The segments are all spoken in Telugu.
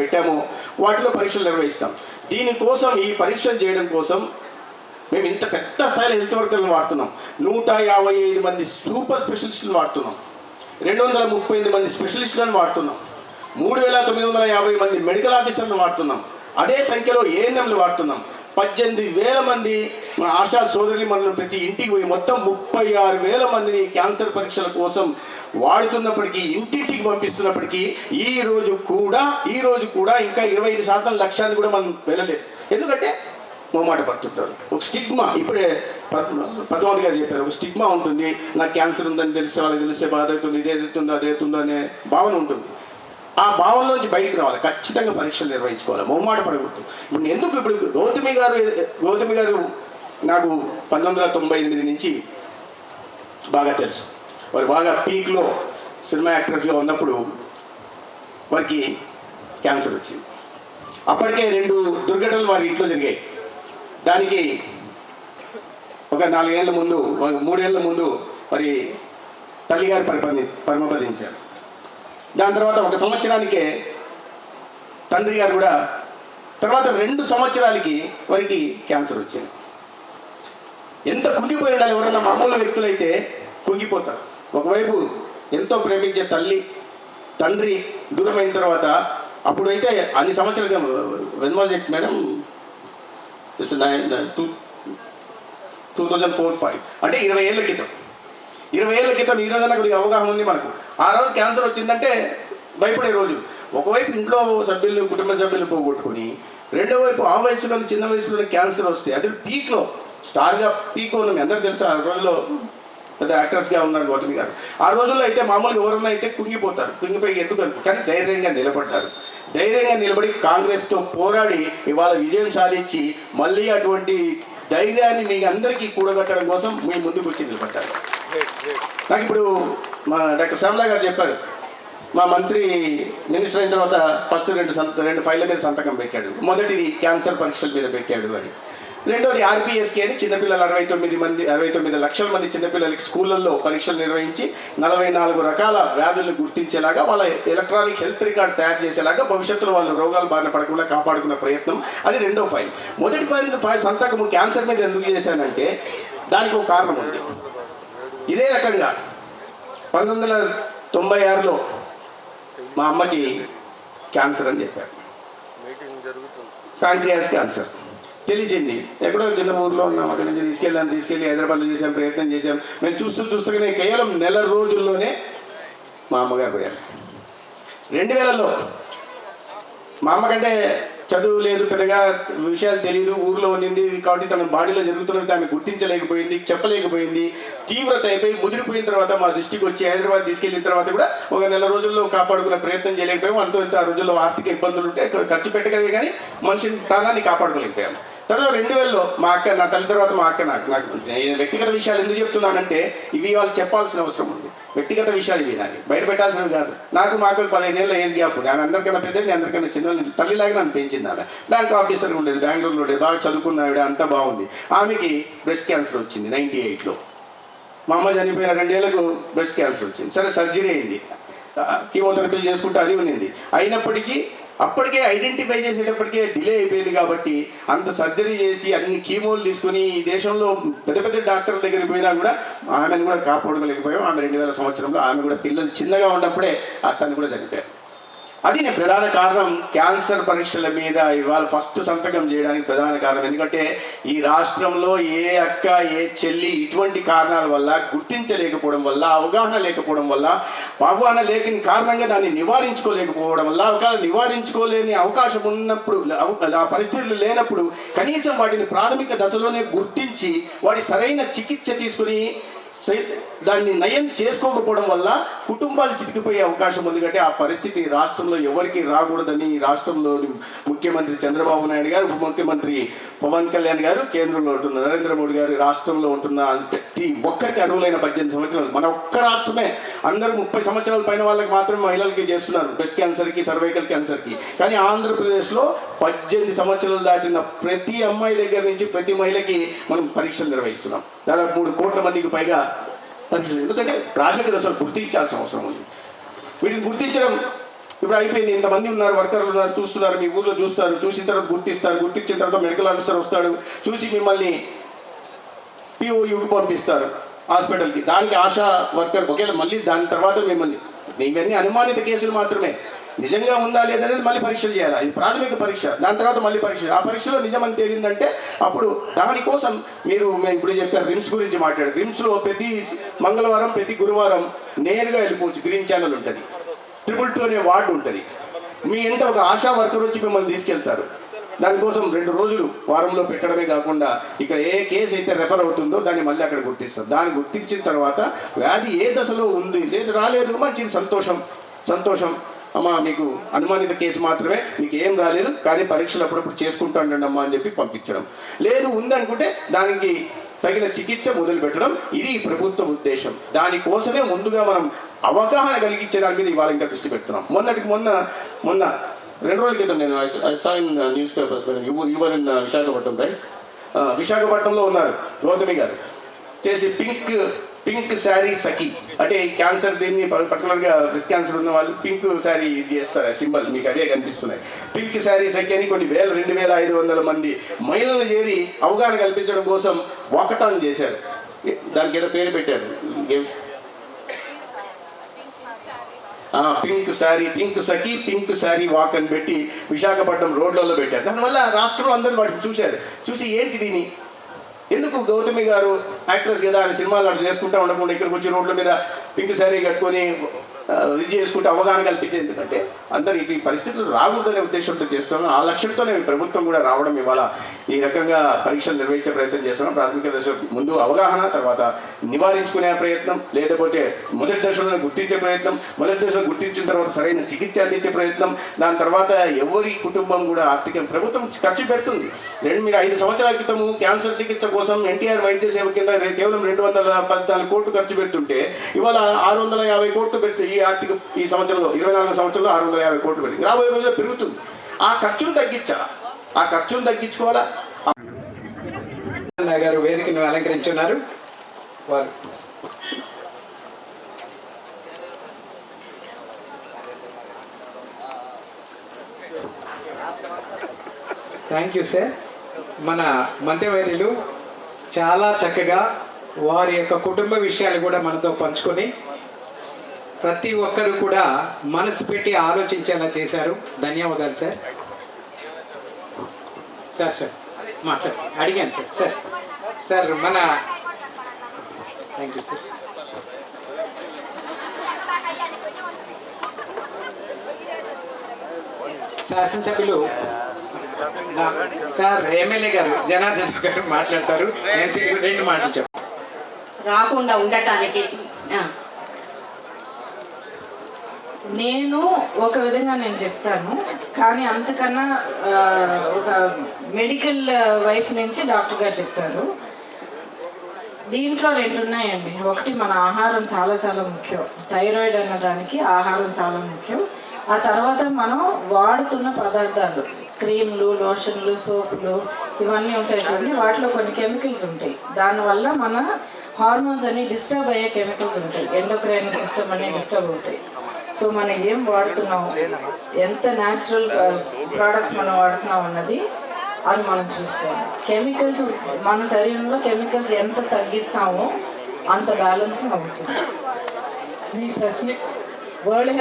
పెట్టామో వాటిలో పరీక్షలు నిర్వహిస్తాం. దీనికోసం ఈ పరీక్షలు చేయడం కోసం మేము ఇంత పెద్ద స్థాయిలో హెల్త్ వర్కర్లను వాడుతున్నాం. నూట యాభై ఐదు మంది సూపర్ స్పెషలిస్టులను వాడుతున్నాం. రెండు వందల ముప్పై ఎనిమిది మంది స్పెషలిస్టులను వాడుతున్నాం. మూడు వేల తొమ్మిది వందల యాభై మంది మెడికల్ ఆఫీసర్లను వాడుతున్నాం. అదే సంఖ్యలో ఏఎన్ఎంలు వాడుతున్నాం. పద్దెనిమిది వేల మంది మన ఆశా సోదరి మనల్ని ప్రతి ఇంటికి పోయి మొత్తం ముప్పై ఆరు వేల మందిని క్యాన్సర్ పరీక్షల కోసం వాడుతున్నప్పటికీ ఇంటింటికి పంపిస్తున్నప్పటికీ ఈ రోజు కూడా ఈ రోజు కూడా ఇంకా ఇరవై ఐదు శాతం లక్ష్యాన్ని కూడా మనం వెళ్ళలేదు. ఎందుకంటే మొమాట పడుతుంటారు. ఒక స్టిగ్మా ఇప్పుడే పద్మావతి గారు చెప్పారు ఒక స్టిగ్మా ఉంటుంది. నాకు క్యాన్సర్ ఉందని తెలిసే వాళ్ళకి తెలిసే బాధ అవుతుంది ఇదే అవుతుందో అదే అవుతుందో అనే భావన ఉంటుంది. ఆ భావనలోంచి బయటికి రావాలి. ఖచ్చితంగా పరీక్షలు నిర్వహించుకోవాలి. మొహమాట పడకూడదు. ఇప్పుడు ఎందుకు ఇప్పుడు గౌతమి గారు గౌతమి గారు నాకు పంతొమ్మిది వందల తొంభై ఎనిమిది నుంచి బాగా తెలుసు. వారు బాగా పీక్లో సినిమా యాక్టర్స్గా ఉన్నప్పుడు వారికి క్యాన్సర్ వచ్చింది. అప్పటికే రెండు దుర్ఘటనలు వారి ఇంట్లో జరిగాయి. దానికి ఒక నాలుగేళ్ళ ముందు మూడేళ్ళ ముందు మరి తల్లిగారు పరిపని పరమపదించారు. దాని తర్వాత ఒక సంవత్సరానికే తండ్రి గారు కూడా తర్వాత రెండు సంవత్సరాలకి వారికి క్యాన్సర్ వచ్చింది. ఎంత కుంగిపోయి ఉండాలి ఎవరైనా మామూలు వ్యక్తులైతే కుంగిపోతారు. ఒకవైపు ఎంతో ప్రేమించే తల్లి తండ్రి దూరమైన తర్వాత అప్పుడైతే అన్ని సంవత్సరాలుగా when was it madam two two thousand four five అంటే ఇరవై ఏళ్ళ క్రితం. ఇరవై ఏళ్ళ క్రితం ఈ రోజున కొద్దిగా అవగాహన ఉంది మనకు. ఆ రోజు క్యాన్సర్ వచ్చిందంటే భయపడే రోజు. ఒకవైపు ఇంట్లో సభ్యులు కుటుంబ సభ్యులు పోగొట్టుకొని రెండో వైపు ఆ వయసులో చిన్న వయసులో క్యాన్సర్ వస్తే అది పీక్లో. స్టార్గా పీక్ ఉన్న మీ అందరికీ తెలుసు ఆ రోజుల్లో పెద్ద యాక్టర్స్గా ఉన్నారు గౌతమి గారు. ఆ రోజుల్లో అయితే మామూలుగా ఎవరన్నా అయితే కుంగిపోతారు కుంగిపోయి ఎందుకు కానీ ధైర్యంగా నిలబడ్డారు. ధైర్యంగా నిలబడి కాంగ్రెస్తో పోరాడి ఇవాళ విజయం సాధించి మళ్ళీ అటువంటి ధైర్యాన్ని మీ అందరికీ కూడగట్టడం కోసం మీ ముందుకు వచ్చి నిలబడ్డారు. నాకు ఇప్పుడు మా డాక్టర్ శ్యామలా గారు చెప్పారు మా మంత్రి మినిస్టర్ అయిన తర్వాత ఫస్ట్ రెండు సంత రెండు ఫైళ్ళ మీద సంతకం పెట్టాడు. మొదటిది క్యాన్సర్ పరీక్షల మీద పెట్టాడు అని. రెండోది ఆర్పిఎస్కే అని చిన్నపిల్లలు అరవై తొమ్మిది మంది అరవై తొమ్మిది లక్షల మంది చిన్నపిల్లలకి స్కూళ్ళల్లో పరీక్షలు నిర్వహించి నలభై నాలుగు రకాల వ్యాధులను గుర్తించేలాగా వాళ్ళ ఎలక్ట్రానిక్ హెల్త్ రికార్డ్ తయారు చేసేలాగా భవిష్యత్తులో వాళ్ళు రోగాలు బారిన పడకుండా కాపాడుకున్న ప్రయత్నం. అది రెండో ఫైల్. మొదటి ఫైల్ ఫైల్ సంతకము క్యాన్సర్ మీద ఎందుకు చేశానంటే దానికి ఒక కారణం ఉంది. ఇదే రకంగా పంతొమ్మిది వందల తొంభై ఆరులో మా అమ్మకి క్యాన్సర్ అని చెప్పారు. Pancreas cancer. తెలిసింది. ఎక్కడో చిన్న ఊర్లో ఉన్నాం అక్కడి నుంచి తీసుకెళ్ళాం తీసుకెళ్ళి హైదరాబాద్లో చేసాం ప్రయత్నం చేసాం మేము చూస్తూ చూస్తూనే కేవలం నెల రోజుల్లోనే మా అమ్మగారు పోయారు. రెండు వేలలో మా అమ్మకంటే చదువు లేదు పెద్దగా విషయాలు తెలియదు ఊర్లో ఉండింది కాబట్టి తన బాడీలో జరుగుతున్నది ఆమె గుర్తించలేకపోయింది చెప్పలేకపోయింది. తీవ్రత అయిపోయి ముదిరిపోయిన తర్వాత మా దృష్టికి వచ్చి హైదరాబాద్ తీసుకెళ్ళిన తర్వాత కూడా ఒక నెల రోజుల్లో కాపాడుకునే ప్రయత్నం చేయలేకపోయాము అంతో ఇంత ఆ రోజుల్లో ఆర్థిక ఇబ్బందులు ఉంటే ఖర్చు పెట్టగలిగే కానీ మనిషిని ప్రాణాన్ని కాపాడుకోలేకపోయాము తర్వాత రెండు వేలలో మా అక్క నా తల్లి తర్వాత మా అక్క నాకు నాకు నేను వ్యక్తిగత విషయాలు ఎందుకు చెప్తున్నానంటే ఇవి వాళ్ళు చెప్పాల్సిన అవసరం ఉంది. వ్యక్తిగత విషయాలు ఇవి నాకు. బయట పెట్టాల్సినవి కాదు. నాకు మాకు పదిహేను ఏజ్ గ్యాప్ ఉంది. ఆమె అందరికన్నా పెద్దది అందరికన్నా చిన్న తల్లిలాగా నన్ను పెంచింది ఆమె బ్యాంక్ ఆఫీసర్ ఉండేది బెంగళూరులో ఉండేది బాగా చదువుకున్నాడు అంతా బాగుంది. ఆమెకి బ్రెస్ట్ క్యాన్సర్ వచ్చింది నైంటీ ఎయిట్లో. మా అమ్మ చనిపోయిన రెండేళ్ళకు బ్రెస్ట్ క్యాన్సర్ వచ్చింది. సరే సర్జరీ అయింది. కీమోథెరపీలు చేసుకుంటే అది ఉన్నింది అయినప్పటికీ అప్పటికే ఐడెంటిఫై చేసేటప్పటికే డిలే అయిపోయింది కాబట్టి అంత సర్జరీ చేసి అన్ని కీమోలు తీసుకుని ఈ దేశంలో పెద్ద పెద్ద డాక్టర్ల దగ్గరికి పోయినా కూడా ఆమెను కూడా కాపాడుకోలేకపోయాం. ఆమె రెండు వేల సంవత్సరంలో ఆమె కూడా పిల్లలు చిన్నగా ఉన్నప్పుడే అతను కూడా చనిపోయారు అది నేను ప్రధాన కారణం క్యాన్సర్ పరీక్షల మీద ఇవాళ ఫస్ట్ సంతకం చేయడానికి ప్రధాన కారణం. ఎందుకంటే ఈ రాష్ట్రంలో ఏ అక్క ఏ చెల్లి ఇటువంటి కారణాల వల్ల గుర్తించలేకపోవడం వల్ల అవగాహన లేకపోవడం వల్ల అవగాహన లేని కారణంగా దాన్ని నివారించుకోలేకపోవడం వల్ల అవకాశం నివారించుకోలేని అవకాశం ఉన్నప్పుడు ఆ పరిస్థితులు లేనప్పుడు కనీసం వాటిని ప్రాథమిక దశలోనే గుర్తించి వాటి సరైన చికిత్స తీసుకుని దాన్ని నయం చేసుకోకపోవడం వల్ల కుటుంబాలు చితికిపోయే అవకాశం ఉంది. కంటే ఆ పరిస్థితి రాష్ట్రంలో ఎవరికి రాకూడదని రాష్ట్రంలో రాష్ట్రంలోని ముఖ్యమంత్రి చంద్రబాబు నాయుడు గారు ఉప ముఖ్యమంత్రి పవన్ కళ్యాణ్ గారు కేంద్రంలో ఉంటున్న నరేంద్ర మోడీ గారు రాష్ట్రంలో ఉంటున్న ప్రతి ఒక్కరికి అర్హులైన పద్దెనిమిది సంవత్సరాలు. మన ఒక్క రాష్ట్రమే. అందరూ ముప్పై సంవత్సరాల పైన వాళ్ళకి మాత్రమే మహిళలకి చేస్తున్నారు. బ్రెస్ట్ క్యాన్సర్కి సర్వైకల్ క్యాన్సర్కి. కానీ ఆంధ్రప్రదేశ్లో పద్దెనిమిది సంవత్సరాలు దాటిన ప్రతి అమ్మాయి దగ్గర నుంచి ప్రతి మహిళకి మనం పరీక్షలు నిర్వహిస్తున్నాం. దాదాపు మూడు కోట్ల మందికి పైగా పరీక్షలు ఎందుకంటే ప్రాథమిక దశలు గుర్తించాల్సిన అవసరం ఉంది. వీటిని గుర్తించడం ఇప్పుడు అయిపోయింది. ఇంతమంది ఉన్నారు వర్కర్లు ఉన్నారు చూస్తున్నారు మీ ఊర్లో చూస్తారు చూసిన తర్వాత గుర్తిస్తారు గుర్తించిన తర్వాత మెడికల్ ఆఫీసర్ వస్తాడు చూసి మిమ్మల్ని పిఓయుకి పంపిస్తారు హాస్పిటల్కి. దానికి ఆశా వర్కర్ ఒకవేళ మళ్ళీ దాని తర్వాత మిమ్మల్ని ఇవన్నీ అనుమానిత కేసులు మాత్రమే. నిజంగా ఉందా లేదనేది మళ్ళీ పరీక్షలు చేయాలి? ఇది ప్రాథమిక పరీక్ష. దాని తర్వాత మళ్ళీ పరీక్ష. ఆ పరీక్షలో నిజమని తేలిందంటే అప్పుడు దానికోసం మీరు మేము ఇప్పుడు చెప్పారు రిమ్స్ గురించి మాట్లాడారు రిమ్స్లో ప్రతి మంగళవారం ప్రతి గురువారం నేరుగా వెళ్ళిపోవచ్చు. గ్రీన్ ఛానల్ ఉంటుంది. ట్రిపుల్ టూ అనే వార్డు ఉంటుంది. మీ ఇంట ఒక ఆశా వర్కర్ వచ్చి మిమ్మల్ని తీసుకెళ్తారు. దానికోసం రెండు రోజులు వారంలో పెట్టడమే కాకుండా ఇక్కడ ఏ కేసు అయితే రెఫర్ అవుతుందో దాన్ని మళ్ళీ అక్కడ గుర్తిస్తారు. దాన్ని గుర్తించిన తర్వాత వ్యాధి ఏ దశలో ఉంది? లేదు రాలేదు. మంచిది. సంతోషం. సంతోషం. అమ్మా మీకు అనుమానిత కేసు మాత్రమే మీకు ఏం రాలేదు కానీ పరీక్షలు అప్పుడప్పుడు చేసుకుంటాండండి అమ్మా అని చెప్పి పంపించడం. లేదు ఉందనుకుంటే దానికి తగిన చికిత్స మొదలు పెట్టడం ఇది ప్రభుత్వ ఉద్దేశం. దానికోసమే ముందుగా మనం అవగాహన కలిగించే దాని మీద ఇవాళ ఇంకా దృష్టి పెడుతున్నాం. మొన్నటికి మొన్న మొన్న రెండు రోజుల క్రితం నేను sign newspapers your in Visakhapatnam right? విశాఖపట్నంలో ఉన్నారు గౌతమి గారు. చేసి పింక్ పింక్ శారీ సఖి. అంటే క్యాన్సర్ దీన్ని పర్టికులర్గా బ్రెస్ట్ క్యాన్సర్ ఉన్న వాళ్ళు పింక్ శారీ ఇది చేస్తారు? సింబల్ మీకు అవే కనిపిస్తున్నాయి. పింక్ శారీ సఖి అని కొన్ని వేల రెండు వేల ఐదు వందల మంది మహిళలు చేరి అవగాహన కల్పించడం కోసం వాకథాన్ చేశారు. దానికి ఏదో పేరు పెట్టారు. Pink sari pink Sakhi pink sari walk అని పెట్టి విశాఖపట్నం రోడ్లలో పెట్టారు. దానివల్ల రాష్ట్రంలో అందరూ వాటిని చూశారు. చూసి ఏంటి దీని? ఎందుకు గౌతమి గారు యాక్ట్రెస్ కదా అని సినిమాలు అట్లా చేసుకుంటా ఉండకుండా ఇక్కడికి వచ్చి రోడ్ల మీద పింక్ శారీ కట్టుకొని ఇది చేసుకుంటే అవగాహన కల్పించేది ఎందుకంటే అందరు ఇటు పరిస్థితులు రాకూడదనే ఉద్దేశంతో చేస్తున్నాం ఆ లక్ష్యంతోనే ప్రభుత్వం కూడా రావడం ఇవాళ ఈ రకంగా పరీక్షలు నిర్వహించే ప్రయత్నం చేస్తున్నాం. ప్రాథమిక దశ ముందు అవగాహన తర్వాత నివారించుకునే ప్రయత్నం లేకపోతే మొదటి దశలో గుర్తించే ప్రయత్నం మొదటి దశలో గుర్తించిన తర్వాత సరైన చికిత్స అందించే ప్రయత్నం దాని తర్వాత ఎవరి కుటుంబం కూడా ఆర్థిక ప్రభుత్వం ఖర్చు పెడుతుంది. రెండు మీరు ఐదు సంవత్సరాల క్రితము క్యాన్సర్ చికిత్స కోసం ఎన్టీఆర్ వైద్య సేవ కింద కేవలం రెండు వందల పద్నాలుగు కోట్లు ఖర్చు పెడుతుంటే ఇవాళ ఆరు వందల యాభై కోట్లు పెట్టి ఆర్థిక ఈ సంవత్సరంలో ఇరవై నాలుగు సంవత్సరంలో ఆరు వందల యాభై కోట్లు పెట్టి రాబోయే రోజుల్లో పెరుగుతుంది. ఆ ఖర్చును తగ్గించాలా? ఆ ఖర్చును తగ్గించుకోవాలా? గారు వేదికను అలంకరించున్నారు. వారు. థ్యాంక్ యూ సార్ మన మంత్రివర్యులు చాలా చక్కగా వారి యొక్క కుటుంబ విషయాలు కూడా మనతో పంచుకొని ప్రతి ఒక్కరు కూడా మనసు పెట్టి ఆలోచించేలా చేశారు. ధన్యవాదాలు సార్. సార్ సార్ మాట్లాడు. అడిగాను సార్. సార్ సార్ మన థ్యాంక్ యూ సార్ శాసనసభ్యులు సార్ ఎమ్మెల్యే గారు జనార్దన్ గారు మాట్లాడతారు. నేను రెండు మాటలు చెప్పాను రాకుండా ఉండటానికి నేను ఒక విధంగా నేను చెప్తాను. కానీ అంతకన్నా ఒక మెడికల్ వైపు నుంచి డాక్టర్ గారు చెప్తారు. దీంట్లో రెండు ఉన్నాయండి. ఒకటి మన ఆహారం చాలా చాలా ముఖ్యం. థైరాయిడ్ అన్న దానికి ఆహారం చాలా ముఖ్యం. ఆ తర్వాత మనం వాడుతున్న పదార్థాలు క్రీమ్లు లోషన్లు సోపులు ఇవన్నీ ఉంటాయి చూడండి. వాటిలో కొన్ని కెమికల్స్ ఉంటాయి. దానివల్ల మన హార్మోన్స్ అన్ని డిస్టర్బ్ అయ్యే కెమికల్స్ ఉంటాయి. ఎండోక్రైన్ సిస్టమ్ అన్ని డిస్టర్బ్ అవుతాయి. సో మనం ఏం వాడుతున్నాం? ఎంత న్యాచురల్ ప్రోడక్ట్స్ uh, మనం వాడుతున్నాం అన్నది అది మనం చూసుకోవాలి. కెమికల్స్ మన శరీరంలో కెమికల్స్ ఎంత తగ్గిస్తామో అంత బ్యాలెన్స్ అవుతుంది. మీ ప్రశ్న వరల్డ్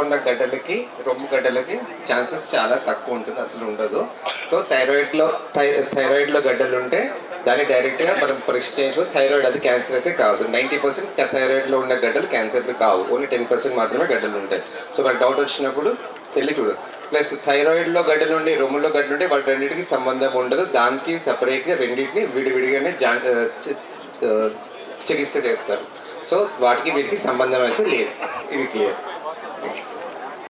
ఉన్న గడ్డలకి రొమ్ము గడ్డలకి ఛాన్సెస్ చాలా తక్కువ ఉంటుంది అసలు ఉండదు. సో థైరాయిడ్లో థైరాయిడ్లో గడ్డలు ఉంటే దాన్ని డైరెక్ట్గా మనం పరీక్ష చేయొచ్చు. థైరాయిడ్ అది క్యాన్సర్ అయితే కాదు. నైంటీ పర్సెంట్ థైరాయిడ్లో ఉన్న గడ్డలు క్యాన్సర్ కావు. ఓన్లీ టెన్ పర్సెంట్ మాత్రమే గడ్డలు ఉంటాయి. సో మనకు డౌట్ వచ్చినప్పుడు తెలియ చూడు. ప్లస్ థైరాయిడ్లో గడ్డలు ఉండి రొమ్ములో గడ్డలు ఉంటే వాటి రెండింటికి సంబంధం ఉండదు. దానికి సపరేట్గా రెండింటిని విడివిడిగానే జా చికిత్స చేస్తారు సో వాటికి వీటికి సంబంధం అయితే లేదు ఇది క్లియర్